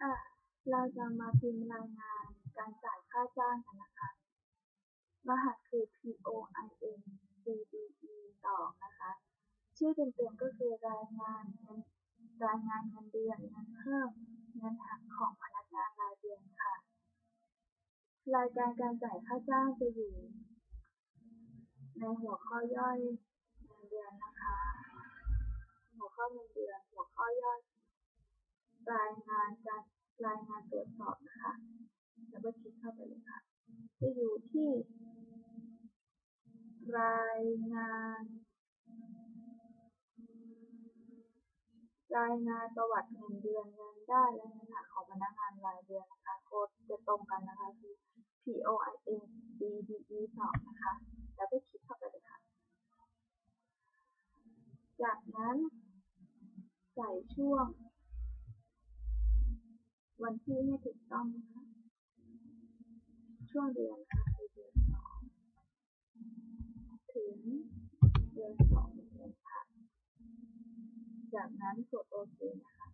ค่ะ เราจะมาพิมพ์รายงานการจ่ายค่าจ้างกันนะคะ รหัสคือ POIN CDE 2นะคะ ชื่อเต็มๆก็คือรายงานเงินรายงานเงินเดือนเงินเพิ่มเงินหักของพนักงานรายเดือนค่ะ รายการการจ่ายค่าจ้างจะอยู่ ในหัวข้อย่อยเงินเดือนนะคะ หัวข้อเงินเดือนหัวข้อย่อยรายงานการ รายงานตรวจสอบนะคะแล้วก็คลิกเข้าไปเลยค่ะ จะอยู่ที่ รายงาน รายงานประวัติเงินเดือนเงินได้และเงินหักของพนักงานรายเดือนนะคะโค้ดจะตรงกันนะคะคือ POIN BDE 2นะคะแล้วก็คลิกเข้าไปเลยค่ะ จากนั้นใส่ช่วง วันที่ให้ถูกต้องนะคะ ช่วงเดือนค่ะเดือนสองถึงเดือนสองเดือนค่ะ จากนั้นกดโอเคนะคะ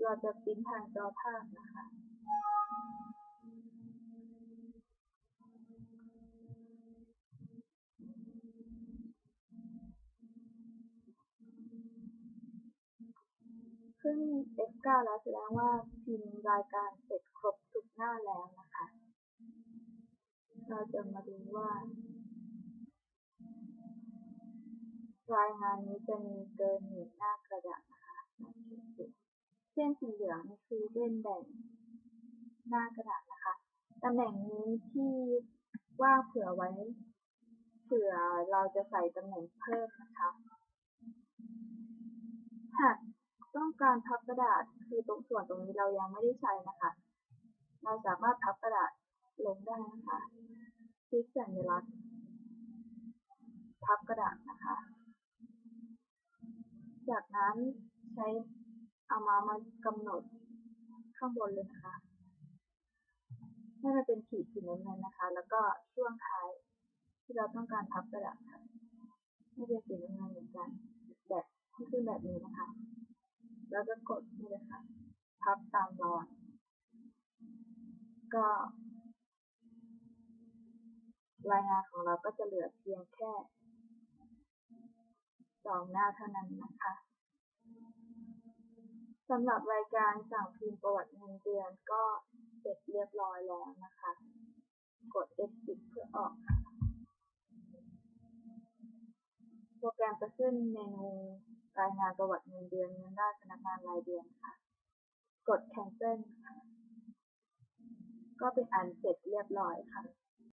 เราจะปิ้นทางจอภาพนะคะ ขึ้น F9 แล้วแสดงว่าพิมพ์รายการเสร็จครบทุกหน้าแล้วนะคะ เราจะมาดูว่า รายงานนี้จะมีเกินหนึ่งหน้ากระดาษนะคะเส้นสีเหลืองนี่คือเส้นแบ่งหน้ากระดาษนะคะตำแหน่งนี้ที่ว่างเผื่อไว้ เผื่อเราจะใส่ตำแหน่งเพิ่มนะคะ การพับกระดาษคือตรงส่วนตรงนี้เรายังไม่ได้ใช้นะคะ เราสามารถพับกระดาษลงได้นะคะคลิกสัญลักษณ์พับกระดาษนะคะ จากนั้นใช้เอามามากำหนดข้างบนเลยนะคะให้มันเป็นขีดสีน้ำเงินนะคะ แล้วก็ช่วงท้ายที่เราต้องการพับกระดาษค่ะให้เป็นสีน้ำเงินเหมือนกันแบบที่ขึ้นแบบนี้นะคะ แล้วก็กดนี่เลยค่ะ พับตามรอยก็รายงานของเราก็จะเหลือเพียงแค่สองหน้าเท่านั้นนะคะสำหรับรายการสั่งพิมพ์ประวัติเงินเดือนก็เสร็จเรียบร้อยแล้วนะคะ กด F10 เพื่อออกค่ะ โปรแกรมจะขึ้นเมนู รายงานประวัติเงินเดือนเงินได้พนักงานรายเดือนค่ะ กด cancel ค่ะ ก็เป็นอันเสร็จเรียบร้อยค่ะ